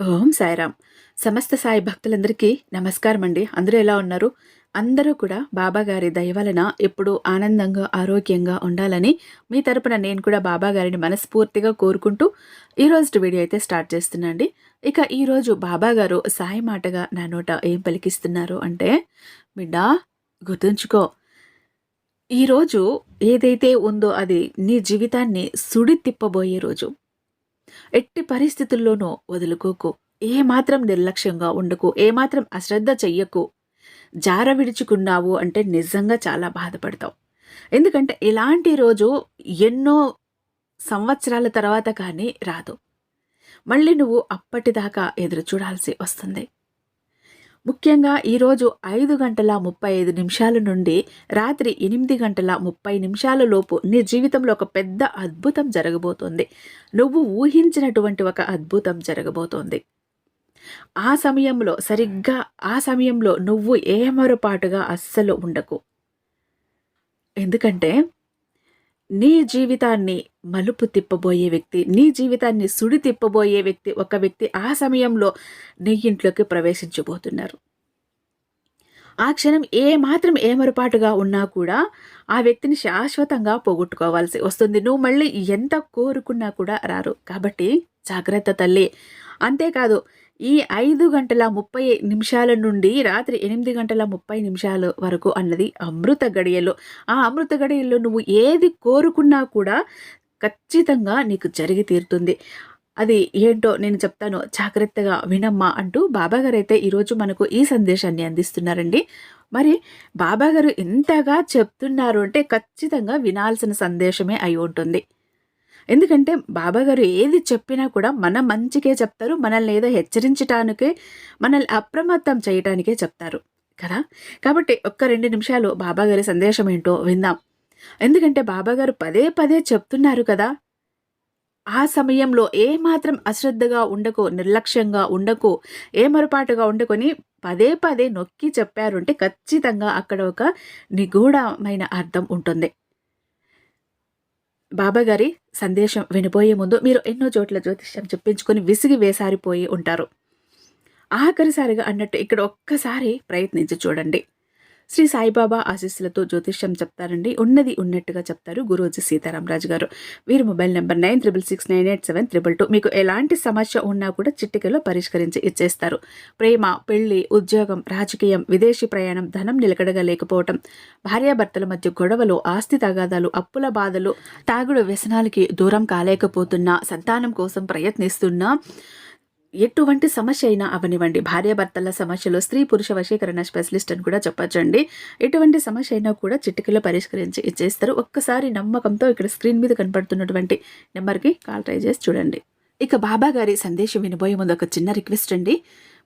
ఓం సాయిరామ్. సమస్త సాయి భక్తులందరికీ నమస్కారం అండి అందరూ ఎలా ఉన్నారు? అందరూ కూడా బాబాగారి దయవలన వలన ఎప్పుడూ ఆనందంగా ఆరోగ్యంగా ఉండాలని మీ తరపున నేను కూడా బాబాగారిని మనస్ఫూర్తిగా కోరుకుంటూ ఈరోజు వీడియో అయితే స్టార్ట్ చేస్తున్నాండి ఇక ఈరోజు బాబాగారు సాయి మాటగా నా నోట ఏం పలికిస్తున్నారు అంటే బిడ్డా గుర్తుంచుకో. ఈరోజు ఏదైతే ఉందో అది నీ జీవితాన్ని సుడి తిప్పబోయే రోజు. ఎట్టి పరిస్థితుల్లోనూ వదులుకోకు. ఏమాత్రం నిర్లక్ష్యంగా ఉండకు ఏమాత్రం అశ్రద్ధ చెయ్యకు జార విడుచుకున్నావు అంటే నిజంగా చాలా బాధపడతావు. ఎందుకంటే ఇలాంటి రోజు ఎన్నో సంవత్సరాల తర్వాత కానీ రాదు. మళ్ళీ నువ్వు అప్పటిదాకా ఎదురు చూడాల్సి వస్తుంది. ముఖ్యంగా ఈరోజు ఐదు గంటల ముప్పై ఐదు నిమిషాల నుండి రాత్రి ఎనిమిది గంటల ముప్పై నిమిషాల లోపు నీ జీవితంలో ఒక పెద్ద అద్భుతం జరగబోతోంది. నువ్వు ఊహించినటువంటి ఒక అద్భుతం జరగబోతోంది. ఆ సమయంలో సరిగ్గా ఆ సమయంలో నువ్వు ఏమరుపాటుగా అస్సలు ఉండకు. ఎందుకంటే నీ జీవితాన్ని మలుపు తిప్పబోయే వ్యక్తి నీ జీవితాన్ని సుడి తిప్పబోయే వ్యక్తి ఒక వ్యక్తి ఆ సమయంలో నీ ఇంట్లోకి ప్రవేశించబోతున్నారు. ఆ క్షణం ఏ మాత్రం ఏమరపాటుగా ఉన్నా కూడా ఆ వ్యక్తిని శాశ్వతంగా పోగొట్టుకోవాల్సి వస్తుంది. నువ్వు మళ్ళీ ఎంత కోరుకున్నా కూడా రారు. కాబట్టి జాగ్రత్త తల్లి. అంతేకాదు ఈ ఐదు గంటల ముప్పై నిమిషాల నుండి రాత్రి ఎనిమిది గంటల ముప్పై నిమిషాల వరకు అన్నది అమృత గడియలో. ఆ అమృత గడియల్లో నువ్వు ఏది కోరుకున్నా కూడా ఖచ్చితంగా నీకు జరిగి తీరుతుంది. అది ఏంటో నేను చెప్తాను. జాగ్రత్తగా వినమ్మా అంటూ బాబాగారు అయితే ఈరోజు మనకు ఈ సందేశాన్ని అందిస్తున్నారండి. మరి బాబాగారు ఎంతగా చెప్తున్నారు అంటే ఖచ్చితంగా వినాల్సిన సందేశమే అయి ఉంటుంది. ఎందుకంటే బాబాగారు ఏది చెప్పినా కూడా మన మంచికే చెప్తారు మనల్ని ఏదో హెచ్చరించటానికే మనల్ని అప్రమత్తం చేయటానికే చెప్తారు కదా? కాబట్టి ఒక్క రెండు నిమిషాలు బాబాగారి సందేశం ఏంటో విందాం. ఎందుకంటే బాబాగారు పదే పదే చెప్తున్నారు కదా ఆ సమయంలో ఏమాత్రం అశ్రద్ధగా ఉండకు నిర్లక్ష్యంగా ఉండకు ఏమరపాటుగా ఉండకొని పదే పదే నొక్కి చెప్పారు అంటే ఖచ్చితంగా అక్కడ ఒక నిగూఢమైన అర్థం ఉంటుంది. బాబాగారి సందేశం వినిపోయే ముందు మీరు ఎన్నో చోట్ల జ్యోతిష్యం చెప్పించుకొని విసిగి వేసారిపోయి ఉంటారు. ఆఖరిసారిగా అన్నట్టు ఇక్కడ ఒక్కసారి ప్రయత్నించి చూడండి. శ్రీ సాయిబాబా ఆశీస్సులతో జ్యోతిష్యం చెప్తారండి. ఉన్నది ఉన్నట్టుగా చెప్తారు గురూజీ సీతారామరాజు గారు. వీరి mobile number nine triple six nine eight seven triple two. మీకు ఎలాంటి సమస్య ఉన్నా కూడా చిట్టికలో పరిష్కరించి ఇచ్చేస్తారు. ప్రేమ పెళ్ళి ఉద్యోగం రాజకీయం విదేశీ ప్రయాణం ధనం నిలకడగా లేకపోవటం భార్యాభర్తల మధ్య గొడవలు ఆస్తి తగాదాలు అప్పుల బాధలు తాగుడు వ్యసనాలకి దూరం కాలేకపోతున్నా సంతానం కోసం ప్రయత్నిస్తున్నా ఎటువంటి సమస్య అయినా అవనివ్వండి. భార్యాభర్తల సమస్యలు స్త్రీ పురుష వశీకరణ స్పెషలిస్ట్ అని కూడా చెప్పచ్చండి. ఎటువంటి సమస్య అయినా కూడా చిటికలో పరిష్కరించి ఇచ్చేస్తారు. ఒక్కసారి నమ్మకంతో ఇక్కడ స్క్రీన్ మీద కనపడుతున్నటువంటి నెంబర్కి కాల్ ట్రై చేసి చూడండి. ఇక బాబా గారి సందేశం వినబోయే ముందు ఒక చిన్న రిక్వెస్ట్ అండి.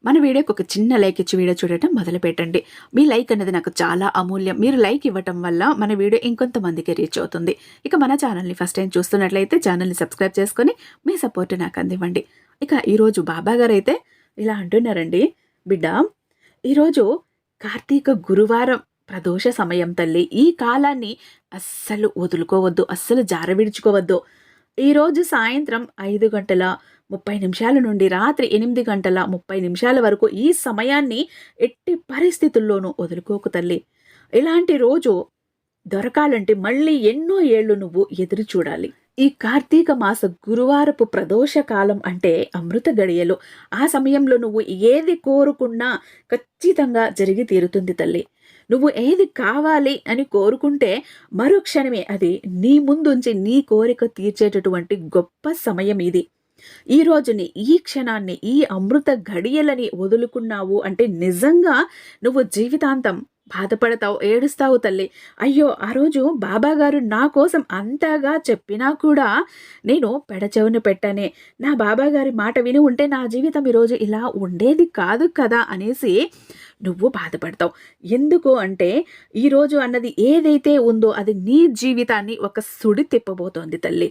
మన వీడియోకి ఒక చిన్న లైక్ ఇచ్చి వీడియో చూడటం మొదలు పెట్టండి మీ లైక్ అనేది నాకు చాలా అమూల్యం. మీరు లైక్ ఇవ్వటం వల్ల మన వీడియో ఇంకొంతమందికి రీచ్ అవుతుంది. ఇక మన ఛానల్ని ఫస్ట్ టైం చూస్తున్నట్లయితే ఛానల్ని సబ్స్క్రైబ్ చేసుకొని మీ సపోర్ట్ నాకు అందివ్వండి. ఇక ఈరోజు బాబా గారు అయితే ఇలా అంటున్నారండి. బిడ్డ ఈరోజు కార్తీక గురువారం ప్రదోష సమయం తల్లి. ఈ కాలాన్ని అస్సలు వదులుకోవద్దు అస్సలు జారవిడుచుకోవద్దు. ఈరోజు సాయంత్రం ఐదు గంటల ముప్పై నిమిషాల నుండి రాత్రి ఎనిమిది గంటల ముప్పై నిమిషాల వరకు ఈ సమయాన్ని ఎట్టి పరిస్థితుల్లోనూ వదులుకోకు తల్లి. ఇలాంటి రోజు దొరకాలంటే మళ్ళీ ఎన్నో ఏళ్ళు నువ్వు ఎదురు చూడాలి. ఈ కార్తీక మాస గురువారపు ప్రదోష కాలం అంటే అమృత గడియలు. ఆ సమయంలో నువ్వు ఏది కోరుకున్నా ఖచ్చితంగా జరిగి తీరుతుంది తల్లి. నువ్వు ఏది కావాలి అని కోరుకుంటే మరుక్షణమే అది నీ ముందుంచి నీ కోరిక తీర్చేటటువంటి గొప్ప సమయం ఇది. ఈ రోజుని ఈ క్షణాన్ని ఈ అమృత ఘడియలని వదులుకున్నావు అంటే నిజంగా నువ్వు జీవితాంతం బాధపడతావు ఏడుస్తావు తల్లి. అయ్యో ఆ రోజు బాబాగారు నా కోసం అంతగా చెప్పినా కూడా నేను పెడచెవును పెట్టానే. నా బాబాగారి మాట విని ఉంటే నా జీవితం ఈరోజు ఇలా ఉండేది కాదు కదా అనేసి నువ్వు బాధపడతావు. ఎందుకు అంటే ఈరోజు అన్నది ఏదైతే ఉందో అది నీ జీవితాన్ని ఒక సుడి తిప్పబోతోంది తల్లి.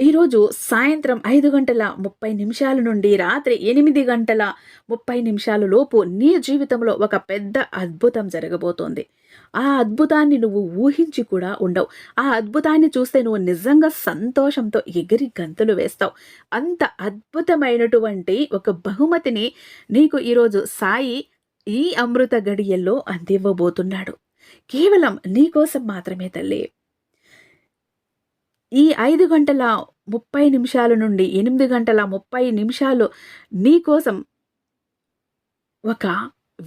ఈరోజు సాయంత్రం ఐదు గంటల ముప్పై నిమిషాల నుండి రాత్రి ఎనిమిది గంటల ముప్పై నిమిషాల లోపు నీ జీవితంలో ఒక పెద్ద అద్భుతం జరగబోతోంది. ఆ అద్భుతాన్ని నువ్వు ఊహించి కూడా ఉండవు. ఆ అద్భుతాన్ని చూస్తే నువ్వు నిజంగా సంతోషంతో ఎగిరి గంతులు వేస్తావు. అంత అద్భుతమైనటువంటి ఒక బహుమతిని నీకు ఈరోజు సాయి ఈ అమృత గడియల్లో అందివ్వబోతున్నాడు. కేవలం నీకోసం మాత్రమే తల్లి. ఈ ఐదు గంటల ముప్పై నిమిషాల నుండి ఎనిమిది గంటల ముప్పై నిమిషాలు నీకోసం ఒక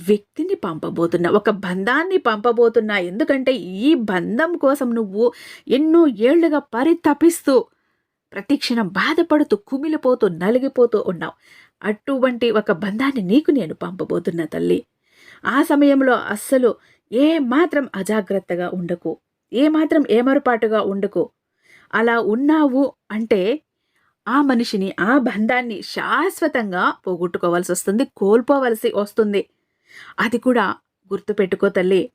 వ్యక్తిని పంపబోతున్నా ఒక బంధాన్ని పంపబోతున్నా. ఎందుకంటే ఈ బంధం కోసం నువ్వు ఎన్నో ఏళ్ళుగా పరితపిస్తూ ప్రతిక్షణం బాధపడుతూ కుమిలిపోతూ నలిగిపోతూ ఉన్నావు. అటువంటి ఒక బంధాన్ని నీకు నేను పంపబోతున్నా తల్లి. ఆ సమయంలో అస్సలు ఏ మాత్రం అజాగ్రత్తగా ఉండకు. ఏ మాత్రం ఏమరపాటుగా ఉండకు. అలా ఉన్నావు అంటే ఆ మనిషిని ఆ బంధాన్ని శాశ్వతంగా పోగొట్టుకోవాల్సి వస్తుంది కోల్పోవలసి వస్తుంది. అది కూడా గుర్తుపెట్టుకో తల్లి.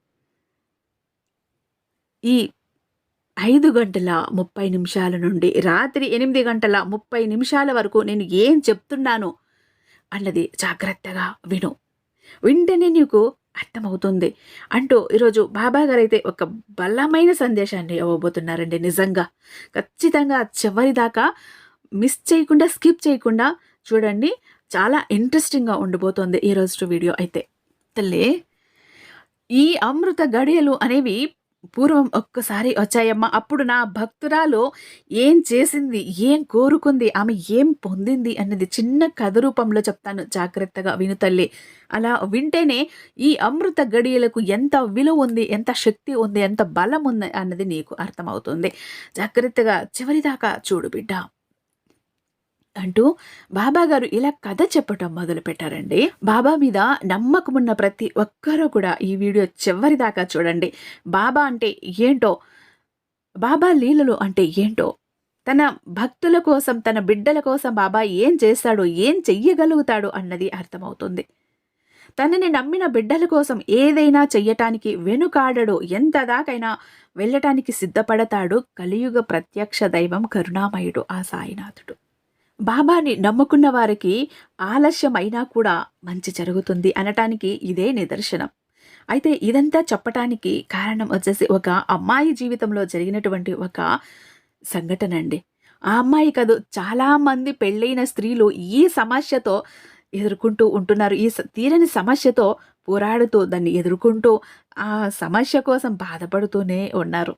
ఈ ఐదు గంటల ముప్పై నిమిషాల నుండి రాత్రి ఎనిమిది గంటల ముప్పై నిమిషాల వరకు నేను ఏం చెప్తున్నాను అన్నది జాగ్రత్తగా విను. వింటేనే నీకు అర్థమవుతుంది. అంటూ ఈరోజు బాబా గారైతే ఒక బలమైన సందేశాన్ని ఇవ్వబోతున్నారండి నిజంగా. ఖచ్చితంగా చివరి దాకా మిస్ చేయకుండా స్కిప్ చేయకుండా చూడండి. చాలా ఇంట్రెస్టింగ్గా ఉండబోతోంది ఈరోజు వీడియో అయితే. తల్లి! ఈ అమృత గడియలు అనేవి పూర్వం ఒక్కసారి వచ్చాయమ్మా. అప్పుడు నా భక్తురాలు ఏం చేసింది ఏం కోరుకుంది ఆమె ఏం పొందింది అన్నది చిన్న కథ రూపంలో చెప్తాను. జాగ్రత్తగా విను తల్లి. అలా వింటేనే ఈ అమృత గడియలకు ఎంత విలువ ఉంది ఎంత శక్తి ఉంది ఎంత బలం ఉంది అన్నది నీకు అర్థమవుతుంది. జాగ్రత్తగా చివరిదాకా చూడు బిడ్డ. అంటూ బాబా గారు ఇలా కథ చెప్పటం మొదలుపెట్టారండి. బాబా మీద నమ్మకం ఉన్న ప్రతి ఒక్కరూ కూడా ఈ వీడియో చివరి దాకా చూడండి. బాబా అంటే ఏంటో బాబా లీలలు అంటే ఏంటో తన భక్తుల కోసం తన బిడ్డల కోసం బాబా ఏం చేస్తాడో ఏం చెయ్యగలుగుతాడు అన్నది అర్థమవుతుంది. తనని నమ్మిన బిడ్డల కోసం ఏదైనా చెయ్యటానికి వెనుకాడడు ఎంత దాకైనా వెళ్ళటానికి సిద్ధపడతాడు. కలియుగ ప్రత్యక్ష దైవం కరుణామయుడు ఆ సాయినాథుడు. బాబాని నమ్ముకున్న వారికి ఆలస్యమైనా కూడా మంచి జరుగుతుంది అనటానికి ఇదే నిదర్శనం. అయితే ఇదంతా చెప్పటానికి కారణం వచ్చేసి ఒక అమ్మాయి జీవితంలో జరిగినటువంటి ఒక సంఘటన అండి ఆ అమ్మాయి కాదు చాలామంది పెళ్ళైన స్త్రీలు ఈ సమస్యతో ఎదుర్కొంటూ ఉంటున్నారు. ఈ తీరని సమస్యతో పోరాడుతూ దాన్ని ఎదుర్కొంటూ ఆ సమస్య కోసం బాధపడుతూనే ఉన్నారు.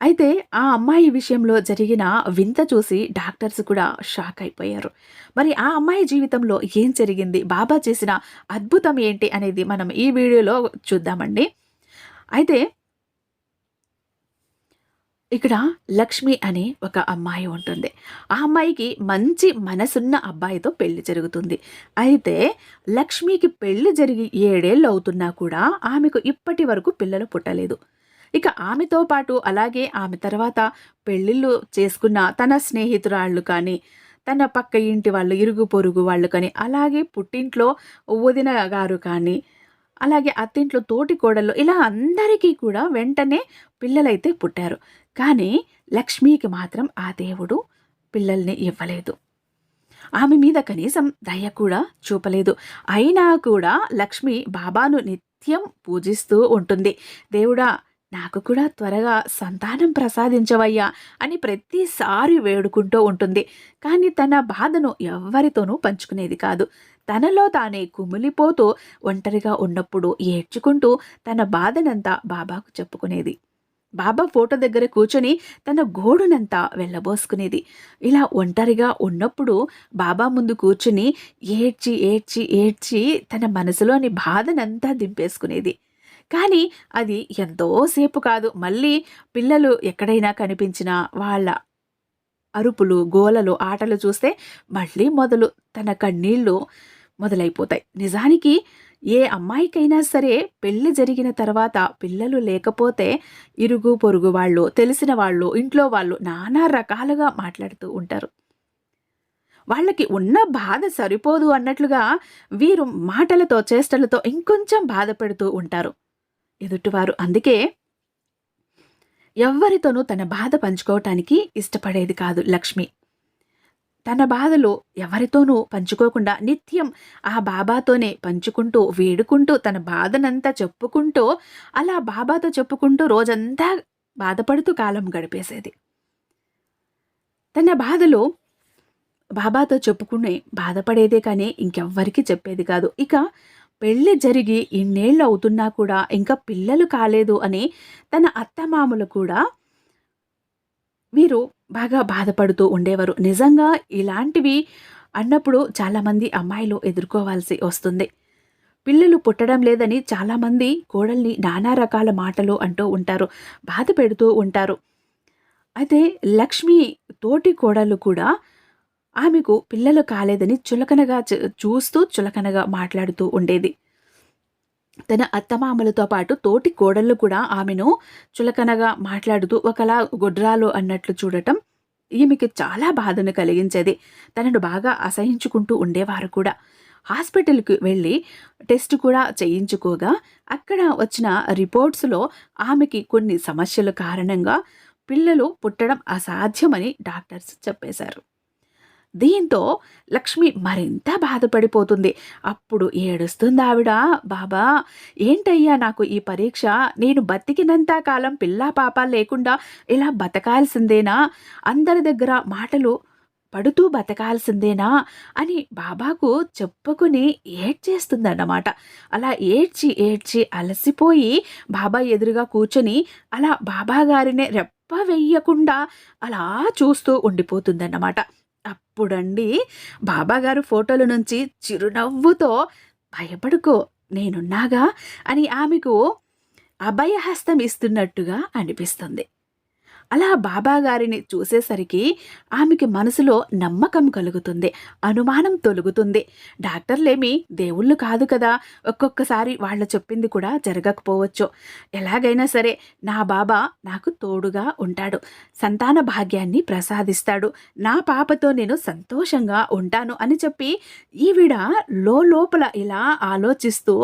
అయితే ఆ అమ్మాయి విషయంలో జరిగిన వింత చూసి డాక్టర్స్ కూడా షాక్ అయిపోయారు. మరి ఆ అమ్మాయి జీవితంలో ఏం జరిగింది? బాబా చేసిన అద్భుతం ఏంటి అనేది మనం ఈ వీడియోలో చూద్దామండి. అయితే ఇక్కడ లక్ష్మి అనే ఒక అమ్మాయి ఉంటుంది. ఆ అమ్మాయికి మంచి మనసున్న అబ్బాయితో పెళ్ళి జరుగుతుంది. అయితే లక్ష్మికి పెళ్ళి జరిగి ఏడేళ్ళు అవుతున్నా కూడా ఆమెకు ఇప్పటి వరకు పిల్లలు పుట్టలేదు. ఇక ఆమెతో పాటు అలాగే ఆమె తర్వాత పెళ్ళిళ్ళు చేసుకున్న తన స్నేహితురాళ్ళు కానీ తన పక్క ఇంటి వాళ్ళు ఇరుగు పొరుగు వాళ్ళు కానీ అలాగే పుట్టింట్లో వదిన గారు కానీ అలాగే అత్తింట్లో తోటి కోడళ్ళు ఇలా అందరికీ కూడా వెంటనే పిల్లలైతే పుట్టారు. కానీ లక్ష్మికి మాత్రం ఆ దేవుడు పిల్లల్ని ఇవ్వలేదు. ఆమె మీద కనీసం దయ కూడా చూపలేదు. అయినా కూడా లక్ష్మి బాబాను నిత్యం పూజిస్తూ ఉంటుంది. దేవుడా నాకు కూడా త్వరగా సంతానం ప్రసాదించవయ్యా అని ప్రతిసారి వేడుకుంటూ ఉంటుంది. కానీ తన బాధను ఎవ్వరితోనూ పంచుకునేది కాదు. తనలో తానే కుమిలిపోతూ ఒంటరిగా ఉన్నప్పుడు ఏడ్చుకుంటూ తన బాధనంతా బాబాకు చెప్పుకునేది. బాబా ఫోటో దగ్గర కూర్చొని తన గోడునంతా వెళ్ళబోసుకునేది. ఇలా ఒంటరిగా ఉన్నప్పుడు బాబా ముందు కూర్చుని ఏడ్చి ఏడ్చి ఏడ్చి తన మనసులోని బాధనంతా దింపేసుకునేది. కానీ అది ఎంతోసేపు కాదు. మళ్ళీ పిల్లలు ఎక్కడైనా కనిపించినా వాళ్ళ అరుపులు గోలలు ఆటలు చూస్తే మళ్ళీ మొదలు తన కన్నీళ్ళు మొదలైపోతాయి. నిజానికి ఏ అమ్మాయికైనా సరే పెళ్ళి జరిగిన తర్వాత పిల్లలు లేకపోతే ఇరుగు పొరుగు వాళ్ళు తెలిసిన వాళ్ళు ఇంట్లో వాళ్ళు నానా రకాలుగా మాట్లాడుతూ ఉంటారు. వాళ్ళకి ఉన్న బాధ సరిపోదు అన్నట్లుగా వీరు మాటలతో చేష్టలతో ఇంకొంచెం బాధ పెడుతూ ఉంటారు. ఎదుటివారు. అందుకే ఎవ్వరితోనూ తన బాధ పంచుకోవటానికి ఇష్టపడేది కాదు లక్ష్మి. తన బాధలు ఎవరితోనూ పంచుకోకుండా నిత్యం ఆ బాబాతోనే పంచుకుంటూ వేడుకుంటూ తన బాధనంతా చెప్పుకుంటూ అలా బాబాతో చెప్పుకుంటూ రోజంతా బాధపడుతూ కాలం గడిపేసేది. తన బాధలు బాబాతో చెప్పుకునే బాధపడేదే కానీ ఇంకెవ్వరికీ చెప్పేది కాదు. ఇక పెళ్ళి జరిగి ఇన్నేళ్ళు అవుతున్నా కూడా ఇంకా పిల్లలు కాలేదు అని తన అత్తమామలు కూడా వీరు బాగా బాధపడుతూ ఉండేవారు. నిజంగా ఇలాంటివి అన్నప్పుడు చాలామంది అమ్మాయిలు ఎదుర్కోవాల్సి వస్తుంది. పిల్లలు పుట్టడం లేదని చాలామంది కోడల్ని నానా రకాల మాటలు అంటూ ఉంటారు బాధ పెడుతూ ఉంటారు. అయితే లక్ష్మి తోటి కోడలు కూడా ఆమెకు పిల్లలు కాలేదని చులకనగా చూస్తూ చులకనగా మాట్లాడుతూ ఉండేది. తన అత్తమామలతో పాటు తోటి కోడళ్ళు కూడా ఆమెను చులకనగా మాట్లాడుతూ ఒకలా గొడ్రాలు అన్నట్లు చూడటం ఈమెకి చాలా బాధను కలిగించేది. తనను బాగా అసహించుకుంటూ ఉండేవారు కూడా. హాస్పిటల్కి వెళ్ళి టెస్ట్ కూడా చేయించుకోగా అక్కడ వచ్చిన రిపోర్ట్స్లో ఆమెకి కొన్ని సమస్యల కారణంగా పిల్లలు పుట్టడం అసాధ్యమని డాక్టర్స్ చెప్పేశారు. దీంతో లక్ష్మి మరింత బాధపడిపోతుంది. అప్పుడు ఏడుస్తుంది ఆవిడ బాబా ఏంటయ్యా నాకు ఈ పరీక్ష? నేను బతికినంత కాలం పిల్లా పాప లేకుండా ఇలా బతకాల్సిందేనా? అందరి దగ్గర మాటలు పడుతూ బతకాల్సిందేనా? అని బాబాకు చెప్పుకుని ఏడ్చేస్తుందన్నమాట. అలా ఏడ్చి ఏడ్చి అలసిపోయి బాబా ఎదురుగా కూర్చొని అలా బాబా గారిని రెప్ప వెయ్యకుండా అలా చూస్తూ ఉండిపోతుందన్నమాట. అప్పుడండి బాబాగారు ఫోటోల నుంచి చిరునవ్వుతో భయపడుకో నేనున్నాగా అని ఆమెకు అభయహస్తం ఇస్తున్నట్టుగా అనిపిస్తుంది. అలా బాబాగారిని చూసేసరికి ఆమెకి మనసులో నమ్మకం కలుగుతుంది అనుమానం తొలుగుతుంది. డాక్టర్లేమి దేవుళ్ళు కాదు కదా ఒక్కొక్కసారి వాళ్ళు చెప్పింది కూడా జరగకపోవచ్చు. ఎలాగైనా సరే నా బాబా నాకు తోడుగా ఉంటాడు సంతాన భాగ్యాన్ని ప్రసాదిస్తాడు నా పాపతో నేను సంతోషంగా ఉంటాను అని చెప్పి ఈవిడ లోపల ఇలా ఆలోచిస్తూ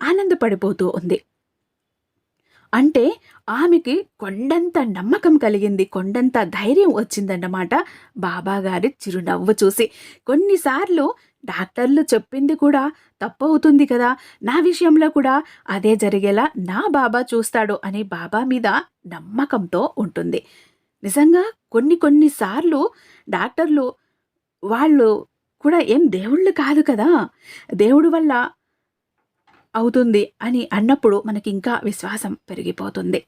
ఆనందపడిపోతూ ఉంది. అంటే ఆమెకి కొండంత నమ్మకం కలిగింది కొండంత ధైర్యం వచ్చిందన్నమాట బాబాగారి చిరునవ్వు చూసి. కొన్నిసార్లు డాక్టర్లు చెప్పింది కూడా తప్పవుతుంది కదా నా విషయంలో కూడా అదే జరిగేలా నా బాబా చూస్తాడు అని బాబా మీద నమ్మకంతో ఉంటుంది. నిజంగా కొన్ని కొన్నిసార్లు డాక్టర్లు వాళ్ళు కూడా ఏం దేవుళ్ళు కాదు కదా దేవుడు వల్ల అవుతుంది అని అన్నప్పుడు మనకి ఇంకా విశ్వాసం పెరిగిపోతుంది.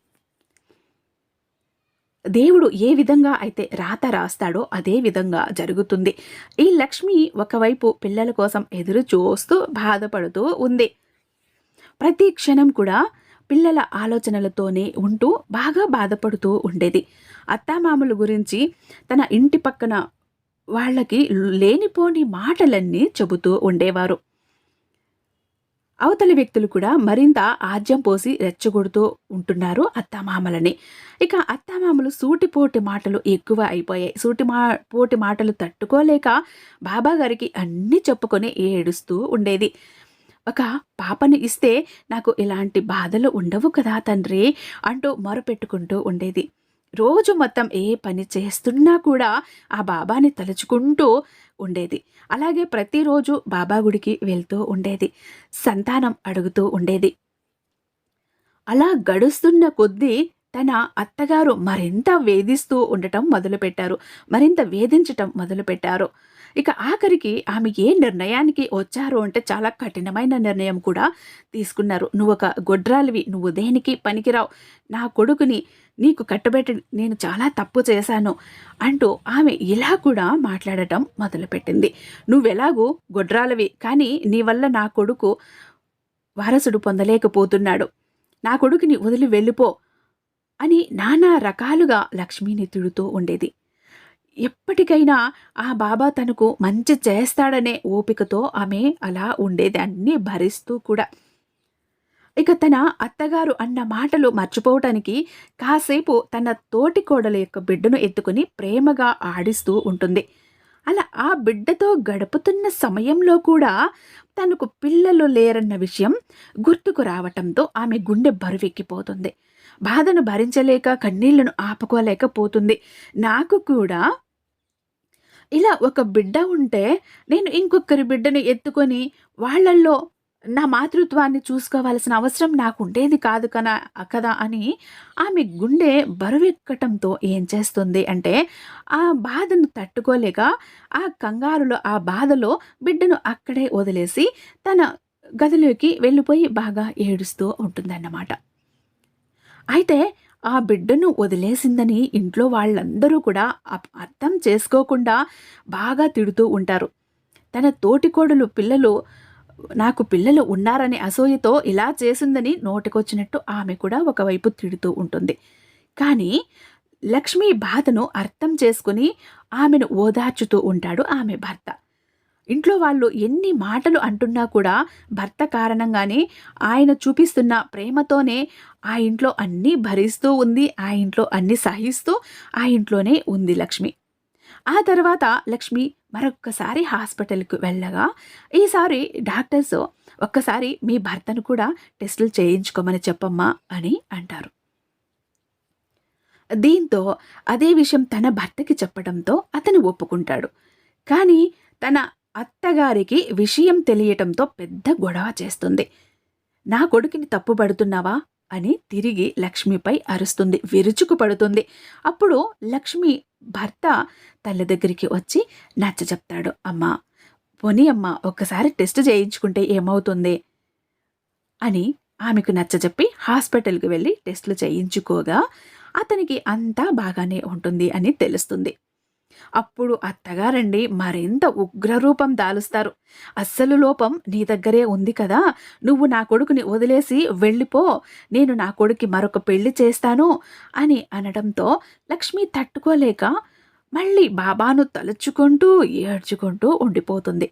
దేవుడు ఏ విధంగా అయితే రాత రాస్తాడో అదే విధంగా జరుగుతుంది. ఈ లక్ష్మి ఒకవైపు పిల్లల కోసం ఎదురు చూస్తూ బాధపడుతూ ఉంది. ప్రతి క్షణం కూడా పిల్లల ఆలోచనలతోనే ఉంటూ బాగా బాధపడుతూ ఉండేది. అత్తామామల గురించి తన ఇంటి పక్కన వాళ్ళకి లేనిపోని మాటలన్నీ చెబుతూ ఉండేవారు. అవతలి వ్యక్తులు కూడా మరింత ఆజ్యం పోసి రెచ్చగొడుతూ ఉంటున్నారు అత్తామామలని. ఇక అత్తామామలు సూటిపోటి మాటలు ఎక్కువ అయిపోయాయి. సూటి మా పోటి మాటలు తట్టుకోలేక బాబాగారికి అన్నీ చెప్పుకొని ఏడుస్తూ ఉండేది. ఒక పాపని ఇస్తే నాకు ఇలాంటి బాధలు ఉండవు కదా తండ్రి అంటూ మొరపెట్టుకుంటూ ఉండేది. రోజు మొత్తం ఏ పని చేస్తున్నా కూడా ఆ బాబాని తలుచుకుంటూ ఉండేది. అలాగే ప్రతిరోజు బాబా గుడికి వెళ్తూ ఉండేది. సంతానం అడుగుతూ ఉండేది. అలా గడుస్తున్న కొద్దీ తన అత్తగారు మరింత వేధిస్తూ ఉండటం మొదలుపెట్టారు. మరింత వేధించటం మొదలుపెట్టారు. ఇక ఆఖరికి ఆమె ఏ నిర్ణయానికి వచ్చారు అంటే చాలా కఠినమైన నిర్ణయం కూడా తీసుకున్నారు. నువ్వు ఒక గొడ్రాలివి నువ్వు దేనికి పనికిరావు? నా కొడుకుని నీకు కట్టబెట్టి నేను చాలా తప్పు చేశాను అంటూ ఆమె ఇలా కూడా మాట్లాడటం మొదలుపెట్టింది. నువ్వెలాగూ గొడ్రాలవి కానీ నీ వల్ల నా కొడుకు వారసుడు పొందలేకపోతున్నాడు. నా కొడుకుని వదిలి వెళ్ళిపో అని నానా రకాలుగా లక్ష్మిని తిడుతూ ఉండేది. ఎప్పటికైనా ఆ బాబా తనకు మంచి చేస్తాడనే ఓపికతో ఆమె అలా ఉండేది అన్నీ భరిస్తూ కూడా ఇక తన అత్తగారు అన్న మాటలు మర్చిపోవటానికి కాసేపు తన తోటి కోడల యొక్క బిడ్డను ఎత్తుకుని ప్రేమగా ఆడిస్తూ ఉంటుంది. అలా ఆ బిడ్డతో గడుపుతున్న సమయంలో కూడా తనకు పిల్లలు లేరన్న విషయం గుర్తుకు రావటంతో ఆమె గుండె బరువెక్కిపోతుంది. బాధను భరించలేక కన్నీళ్ళను ఆపుకోలేకపోతుంది. నాకు కూడా ఇలా ఒక బిడ్డ ఉంటే నేను ఇంకొకరి బిడ్డను ఎత్తుకొని వాళ్ళల్లో నా మాతృత్వాన్ని చూసుకోవాల్సిన అవసరం నాకు ఉండేది కాదు కన కదా అని ఆమె గుండె బరువెక్కటంతో ఏం చేస్తుంది అంటే ఆ బాధను తట్టుకోలేక ఆ కంగారులో ఆ బాధలో బిడ్డను అక్కడే వదిలేసి తన గదిలోకి వెళ్ళిపోయి బాగా ఏడుస్తూ ఉంటుందన్నమాట. అయితే ఆ బిడ్డను వదిలేసిందని ఇంట్లో వాళ్ళందరూ కూడా అర్థం చేసుకోకుండా బాగా తిడుతూ ఉంటారు. తన తోటికోడలు పిల్లలు నాకు పిల్లలు ఉన్నారనే అసూయతో ఇలా చేసిందని నోటికొచ్చినట్టు ఆమె కూడా ఒకవైపు తిడుతూ ఉంటుంది. కానీ లక్ష్మి బాధను అర్థం చేసుకుని ఆమెను ఓదార్చుతూ ఉంటాడు ఆమె భర్త. ఇంట్లో వాళ్ళు ఎన్ని మాటలు అంటున్నా కూడా భర్త కారణంగానే ఆయన చూపిస్తున్న ప్రేమతోనే ఆ ఇంట్లో అన్నీ భరిస్తూ ఉంది ఆ ఇంట్లో అన్నీ సహిస్తూ ఆ ఇంట్లోనే ఉంది లక్ష్మి. ఆ తర్వాత లక్ష్మి మరొక్కసారి హాస్పిటల్కి వెళ్ళగా ఈసారి డాక్టర్స్ ఒక్కసారి మీ భర్తను కూడా టెస్టులు చేయించుకోమని చెప్పమ్మా అని అంటారు. దీంతో అదే విషయం తన భర్తకి చెప్పడంతో అతను ఒప్పుకుంటాడు. కానీ తన అత్తగారికి విషయం తెలియటంతో పెద్ద గొడవ చేస్తుంది. నా కొడుకుని తప్పుపడుతున్నావా అని తిరిగి లక్ష్మిపై అరుస్తుంది విరుచుకు పడుతుంది అప్పుడు లక్ష్మి భర్త తల్లి దగ్గరికి వచ్చి నచ్చ చెప్తాడు అమ్మ పోనీ అమ్మ ఒక్కసారి టెస్ట్ చేయించుకుంటే ఏమవుతుంది? అని ఆమెకు నచ్చజెప్పి హాస్పిటల్కి వెళ్ళి టెస్టులు చేయించుకోగా అతనికి అంతా బాగానే ఉంటుంది అని తెలుస్తుంది. అప్పుడు అత్తగారండి మరింత ఉగ్రరూపం దాలుస్తారు. అస్సలు లోపం నీ దగ్గరే ఉంది కదా. నువ్వు నా కొడుకుని వదిలేసి వెళ్ళిపో. నేను నా కొడుకి మరొక పెళ్ళి చేస్తాను అని అనడంతో లక్ష్మి తట్టుకోలేక మళ్ళీ బాబాను తలుచుకుంటూ ఏడ్చుకుంటూ ఉండిపోతుంది.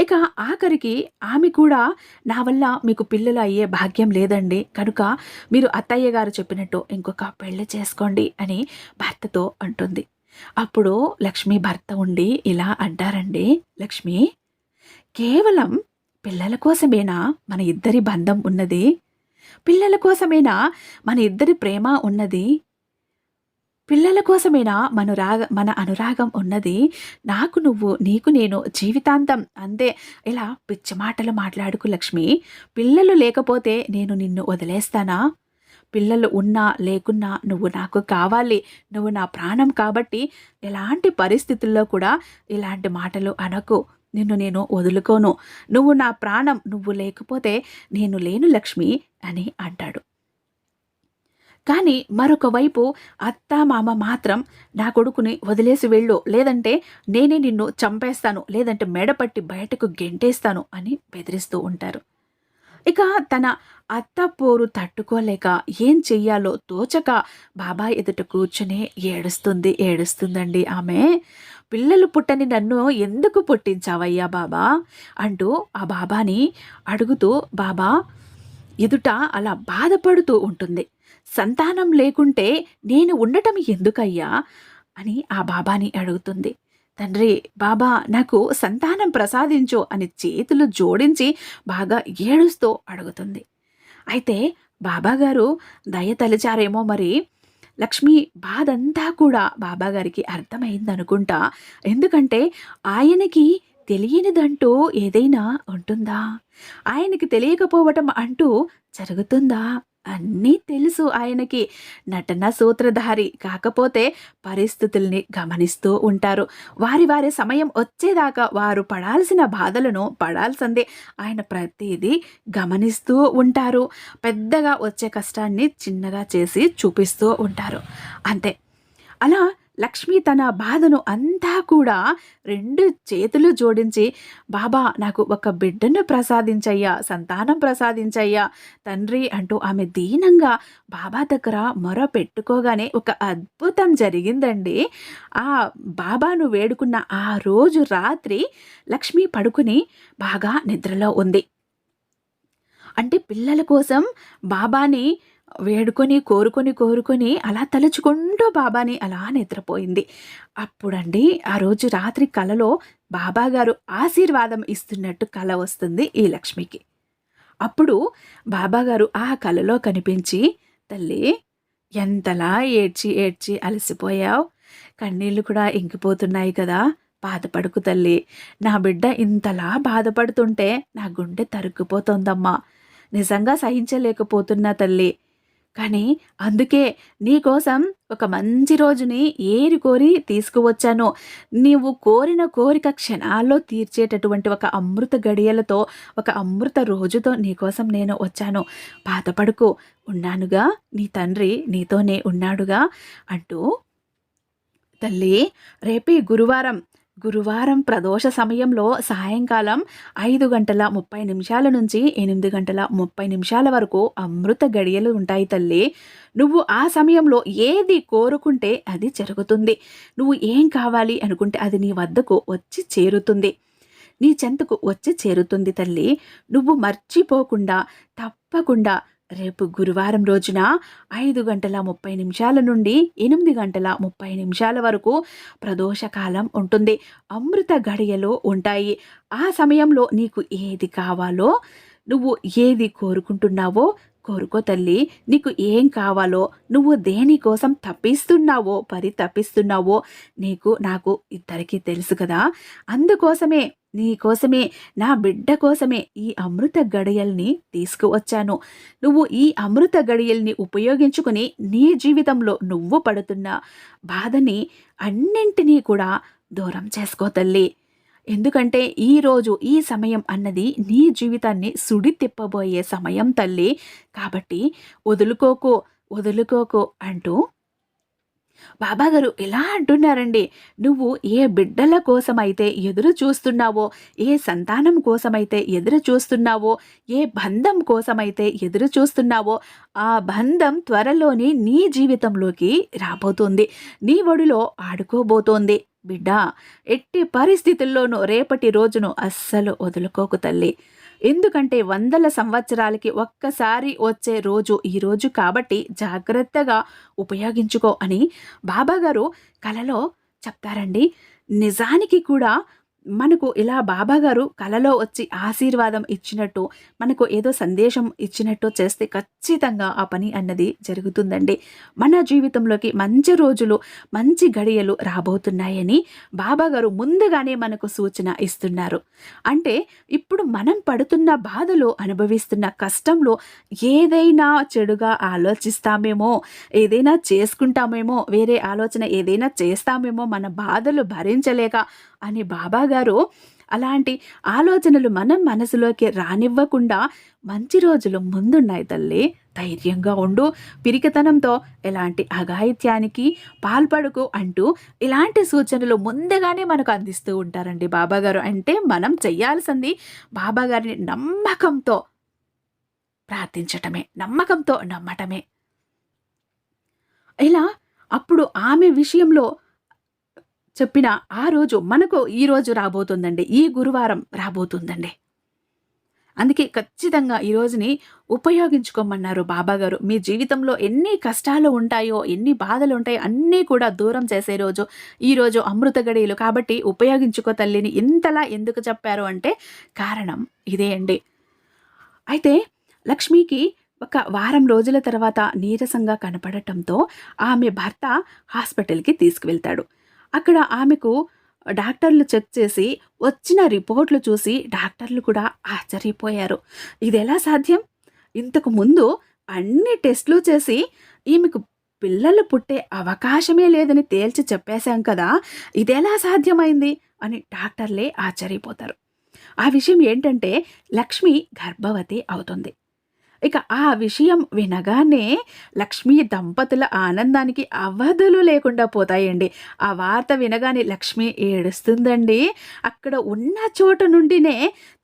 ఇక ఆఖరికి ఆమె కూడా నా వల్ల మీకు పిల్లలు అయ్యే భాగ్యం లేదండి. కనుక మీరు అత్తయ్య గారు చెప్పినట్టు ఇంకొక పెళ్ళి చేసుకోండి అని భర్తతో అంటుంది. అప్పుడు లక్ష్మి భర్త ఉండి ఇలా అంటారండి లక్ష్మి కేవలం పిల్లల కోసమేనా మన ఇద్దరి బంధం ఉన్నది? పిల్లల కోసమేనా మన ఇద్దరి ప్రేమ ఉన్నది? పిల్లల కోసమేనా మన రాగ మన అనురాగం ఉన్నది? నాకు నువ్వు నీకు నేను జీవితాంతం అంతే ఇలా పిచ్చి మాటలు మాట్లాడుకు లక్ష్మి పిల్లలు లేకపోతే నేను నిన్ను వదిలేస్తానా? పిల్లలు ఉన్నా లేకున్నా నువ్వు నాకు కావాలి నువ్వు నా ప్రాణం కాబట్టి ఎలాంటి పరిస్థితుల్లో కూడా ఇలాంటి మాటలు అనకు. నిన్ను నేను వదులుకోను. నువ్వు నా ప్రాణం నువ్వు లేకపోతే నేను లేను లక్ష్మి అని అంటాడు. కానీ మరొక వైపు అత్త మామ మాత్రం నా కొడుకుని వదిలేసి వెళ్ళు. లేదంటే నేనే నిన్ను చంపేస్తాను. లేదంటే మెడపట్టి బయటకు గెంటేస్తాను అని బెదిరిస్తూ ఉంటారు. ఇక తన అత్త పోరు తట్టుకోలేక ఏం చెయ్యాలో తోచక బాబా ఎదుట కూర్చుని ఏడుస్తుంది ఏడుస్తుందండి ఆమె. పిల్లలు పుట్టని నన్ను ఎందుకు పుట్టించావయ్యా బాబా? అంటూ ఆ బాబాని అడుగుతూ బాబా ఎదుట అలా బాధపడుతూ ఉంటుంది. సంతానం లేకుంటే నేను ఉండటం ఎందుకయ్యా? అని ఆ బాబాని అడుగుతుంది. తండ్రి బాబా నాకు సంతానం ప్రసాదించు అని చేతులు జోడించి బాగా ఏడుస్తూ అడుగుతుంది. అయితే బాబాగారు దయ తలిచారేమో మరి. లక్ష్మి బాధంతా కూడా బాబాగారికి అర్థమైందనుకుంటా ఎందుకంటే ఆయనకి తెలియనిదంటూ ఏదైనా ఉంటుందా? ఆయనకి తెలియకపోవటం అంటూ జరుగుతుందా? అన్నీ తెలుసు ఆయనకి. నటన సూత్రధారి కాకపోతే పరిస్థితుల్ని గమనిస్తూ ఉంటారు. వారి వారి సమయం వచ్చేదాకా వారు పడాల్సిన బాధలను పడాల్సిందే. ఆయన ప్రతిదీ గమనిస్తూ ఉంటారు. పెద్దగా వచ్చే కష్టాన్ని చిన్నగా చేసి చూపిస్తూ ఉంటారు. అంతే. అలా లక్ష్మి తన బాధను అంతా కూడా రెండు చేతులు జోడించి బాబా నాకు ఒక బిడ్డను ప్రసాదించయ్యా సంతానం ప్రసాదించయ్యా తండ్రి అంటూ ఆమె దీనంగా బాబా దగ్గర మొర పెట్టుకోగానే ఒక అద్భుతం జరిగిందండి. ఆ బాబాను వేడుకున్న ఆ రోజు రాత్రి లక్ష్మి పడుకుని బాగా నిద్రలో ఉంది. అంటే పిల్లల కోసం బాబాని వేడుకొని కోరుకొని కోరుకొని అలా తలుచుకుంటూ బాబాని అలా నిద్రపోయింది. అప్పుడండి ఆ రోజు రాత్రి కలలో బాబాగారు ఆశీర్వాదం ఇస్తున్నట్టు కల వస్తుంది ఈ లక్ష్మికి. అప్పుడు బాబాగారు ఆ కలలో కనిపించి తల్లి ఎంతలా ఏడ్చి ఏడ్చి అలసిపోయావు? కన్నీళ్ళు కూడా ఇంకిపోతున్నాయి కదా బాధపడుకు తల్లి. నా బిడ్డ ఇంతలా బాధపడుతుంటే నా గుండె తరుక్కుపోతోందమ్మా. నిజంగా సహించలేకపోతున్నా తల్లి. కానీ అందుకే నీకోసం ఒక మంచి రోజుని ఏరి కోరి తీసుకువచ్చాను. నీవు కోరిన కోరిక క్షణాల్లో తీర్చేటటువంటి ఒక అమృత గడియలతో ఒక అమృత రోజుతో నీకోసం నేను వచ్చాను. బాధపడుకు ఉన్నానుగా నీ తండ్రి నీతోనే ఉన్నాడుగా అంటూ తల్లి రేపే గురువారం గురువారం ప్రదోష సమయంలో సాయంకాలం ఐదు గంటల ముప్పై నిమిషాల నుంచి ఎనిమిది గంటల ముప్పై నిమిషాల వరకు అమృత గడియలు ఉంటాయి తల్లి. నువ్వు ఆ సమయంలో ఏది కోరుకుంటే అది జరుగుతుంది. నువ్వు ఏం కావాలి అనుకుంటే అది నీ వద్దకు వచ్చి చేరుతుంది. నీ చెంతకు వచ్చి చేరుతుంది తల్లి. నువ్వు మర్చిపోకుండా తప్పకుండా రేపు గురువారం రోజున ఐదు గంటల ముప్పై నిమిషాల నుండి ఎనిమిది గంటల ముప్పై నిమిషాల వరకు ప్రదోషకాలం ఉంటుంది. అమృత గడియలో ఉంటాయి. ఆ సమయంలో నీకు ఏది కావాలో నువ్వు ఏది కోరుకుంటున్నావో కోరుకో తల్లి. నీకు ఏం కావాలో నువ్వు దేనికోసం తప్పిస్తున్నావో పరి తప్పిస్తున్నావో నీకు నాకు ఇద్దరికీ తెలుసు కదా. అందుకోసమే నీ కోసమే నా బిడ్డ కోసమే ఈ అమృత గడియల్ని తీసుకువచ్చాను. నువ్వు ఈ అమృత గడియల్ని ఉపయోగించుకుని నీ జీవితంలో నువ్వు పడుతున్న బాధని అన్నింటినీ కూడా దూరం చేసుకో తల్లి. ఎందుకంటే ఈరోజు ఈ సమయం అన్నది నీ జీవితాన్ని సుడి తిప్పబోయే సమయం తల్లి. కాబట్టి వదులుకోకు వదులుకోకు అంటూ బాబాగారు ఎలా అంటున్నారండి. నువ్వు ఏ బిడ్డల కోసమైతే ఎదురు చూస్తున్నావో ఏ సంతానం కోసమైతే ఎదురు చూస్తున్నావో ఏ బంధం కోసమైతే ఎదురు చూస్తున్నావో ఆ బంధం త్వరలోని నీ జీవితంలోకి రాబోతుంది. నీ ఒడిలో ఆడుకోబోతోంది. బిడ్డ ఎట్టి పరిస్థితుల్లోనూ రేపటి రోజును అస్సలు వదులుకోకు తల్లి. ఎందుకంటే వందల సంవత్సరాలకి ఒక్కసారి వచ్చే రోజు ఈ రోజు కాబట్టి జాగ్రత్తగా ఉపయోగించుకో అని బాబాగారు కలలో చెప్తారండి. నిజానికి కూడా మనకు ఇలా బాబాగారు కలలో వచ్చి ఆశీర్వాదం ఇచ్చినట్టు మనకు ఏదో సందేశం ఇచ్చినట్టు చేస్తే ఖచ్చితంగా ఆ పని అన్నది జరుగుతుందండి. మన జీవితంలోకి మంచి రోజులు మంచి గడియలు రాబోతున్నాయని బాబాగారు ముందుగానే మనకు సూచన ఇస్తున్నారు. అంటే ఇప్పుడు మనం పడుతున్న బాధలో అనుభవిస్తున్న కష్టంలో ఏదైనా చెడుగా ఆలోచిస్తామేమో ఏదైనా చేసుకుంటామేమో వేరే ఆలోచన ఏదైనా చేస్తామేమో మన బాధలు భరించలేక అని బాబాగారు అలాంటి ఆలోచనలు మనం మనసులోకి రానివ్వకుండా మంచి రోజులు ముందున్నాయి తల్లి. ధైర్యంగా ఉండు. పిరికితనంతో ఎలాంటి అఘాయిత్యానికి పాల్పడుకు అంటూ ఇలాంటి సూచనలు ముందుగానే మనకు అందిస్తూ ఉంటారండి బాబాగారు అంటే మనం చెయ్యాల్సింది బాబాగారిని నమ్మకంతో ప్రార్థించటమే నమ్మకంతో నమ్మటమే. ఇలా అప్పుడు ఆమె విషయంలో చెప్పిన ఆ రోజు మనకు ఈ రోజు రాబోతుందండి. ఈ గురువారం రాబోతుందండి. అందుకే ఖచ్చితంగా ఈ రోజుని ఉపయోగించుకోమన్నారు బాబాగారు మీ జీవితంలో ఎన్ని కష్టాలు ఉంటాయో ఎన్ని బాధలు ఉంటాయో అన్నీ కూడా దూరం చేసే రోజు. ఈరోజు అమృత గడియలు కాబట్టి ఉపయోగించుకో తల్లిని ఇంతలా ఎందుకు చెప్పారు అంటే కారణం ఇదే అండి. అయితే లక్ష్మికి ఒక వారం రోజుల తర్వాత నీరసంగా కనపడటంతో ఆమె భర్త హాస్పిటల్కి తీసుకువెళ్తాడు. అక్కడ ఆమెకు డాక్టర్లు చెక్ చేసి వచ్చిన రిపోర్ట్లు చూసి డాక్టర్లు కూడా ఆశ్చర్యపోయారు. ఇది ఎలా సాధ్యం? ఇంతకు ముందు అన్ని టెస్టులు చేసి ఈమెకు పిల్లలు పుట్టే అవకాశమే లేదని తేల్చి చెప్పేశాం కదా ఇదెలా సాధ్యమైంది? అని డాక్టర్లే ఆశ్చర్యపోతారు. ఆ విషయం ఏంటంటే లక్ష్మి గర్భవతి అవుతుంది. ఇక ఆ విషయం వినగానే లక్ష్మి దంపతుల ఆనందానికి అవధులు లేకుండా పోతాయండి. ఆ వార్త వినగానే లక్ష్మి ఏడుస్తుందండి. అక్కడ ఉన్న చోట నుండినే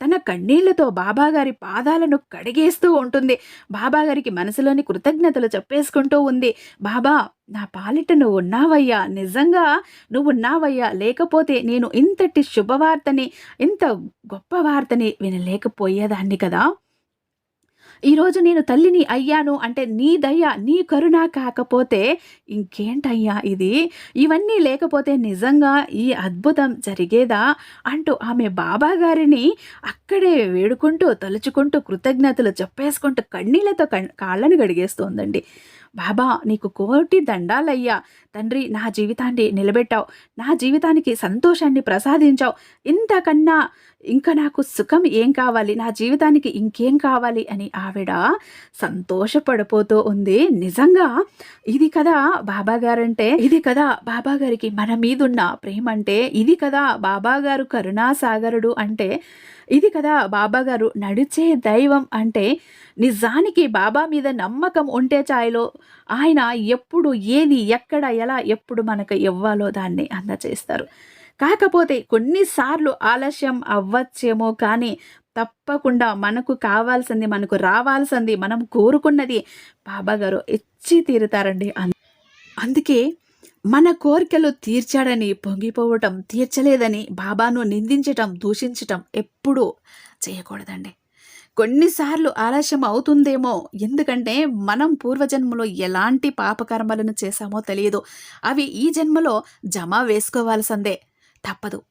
తన కన్నీళ్ళతో బాబాగారి పాదాలను కడిగేస్తూ ఉంటుంది. బాబాగారికి మనసులోని కృతజ్ఞతలు చెప్పేసుకుంటూ ఉంది. బాబా నా పాలిట నువ్వు ఉన్నావయ్యా. నిజంగా నువ్వు ఉన్నావయ్యా. లేకపోతే నేను ఇంతటి శుభవార్తని ఇంత గొప్ప వార్తని వినలేకపోయేదాన్ని కదా. ఈరోజు నేను తల్లిని అయ్యాను అంటే నీ దయ నీ కరుణ కాకపోతే ఇంకేంటయ్యా ఇది? ఇవన్నీ లేకపోతే నిజంగా ఈ అద్భుతం జరిగేదా? అంటూ ఆమె బాబా గారిని అక్కడే వేడుకుంటూ తలుచుకుంటూ కృతజ్ఞతలు చెప్పేసుకుంటూ కన్నీళ్ళతో కాళ్ళను గడిగేస్తోందండి బాబా నీకు కోటి దండాలయ్యా. తండ్రి నా జీవితాన్ని నిలబెట్టావు. నా జీవితానికి సంతోషాన్ని ప్రసాదించావు. ఇంతకన్నా ఇంకా నాకు సుఖం ఏం కావాలి? నా జీవితానికి ఇంకేం కావాలి? అని ఆవిడ సంతోషపడిపోతూ ఉంది. నిజంగా ఇది కదా బాబా గారంటే ఇది కదా బాబా గారికి మన మీదున్న ప్రేమ అంటే ఇది కదా బాబా గారు కరుణాసాగరుడు అంటే ఇది కదా బాబా గారు నడిచే దైవం అంటే నిజానికి బాబా మీద నమ్మకం ఉంటే చాయలో ఆయన ఎప్పుడు ఏది ఎక్కడ ఎలా ఎప్పుడు మనకు ఇవ్వాలో దాన్ని అందచేస్తారు. కాకపోతే కొన్నిసార్లు ఆలస్యం అవ్వచ్చేమో కానీ తప్పకుండా మనకు కావాల్సింది మనకు రావాల్సింది మనం కోరుకున్నది బాబాగారు ఇచ్చి తీరుతారండి అందుకే మన కోరికలు తీర్చాడని పొంగిపోవటం తీర్చలేదని బాబాను నిందించటం దూషించటం ఎప్పుడూ చేయకూడదండి. కొన్నిసార్లు ఆలస్యం అవుతుందేమో ఎందుకంటే మనం పూర్వజన్మలో ఎలాంటి పాపకర్మలను చేశామో తెలియదు. అవి ఈ జన్మలో జమ వేసుకోవాల్సిందే తప్పదు.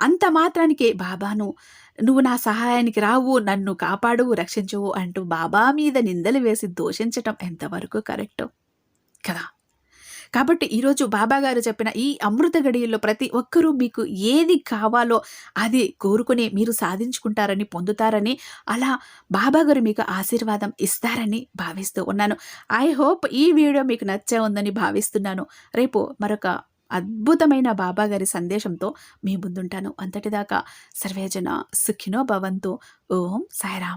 అంత మాత్రానికి బాబాను నువ్వు నా సహాయానికి రావు నన్ను కాపాడు రక్షించవు అంటూ బాబా మీద నిందలు వేసి దూషించటం ఎంతవరకు కరెక్ట్? కదా? కాబట్టి ఈరోజు బాబా గారు చెప్పిన ఈ అమృత గడియల్లో ప్రతి ఒక్కరూ మీకు ఏది కావాలో అది కోరుకుని మీరు సాధించుకుంటారని పొందుతారని అలా బాబా గారు మీకు ఆశీర్వాదం ఇస్తారని భావిస్తూ ఉన్నాను. ఐ హోప్ ఈ వీడియో మీకు నచ్చే ఉందని భావిస్తున్నాను. రేపు మరొక అద్భుతమైన బాబా గారి సందేశంతో మీ ముందుంటాను. అంతటిదాకా సర్వేజన సుఖినో భవంతు. ఓం సాయిరామ్.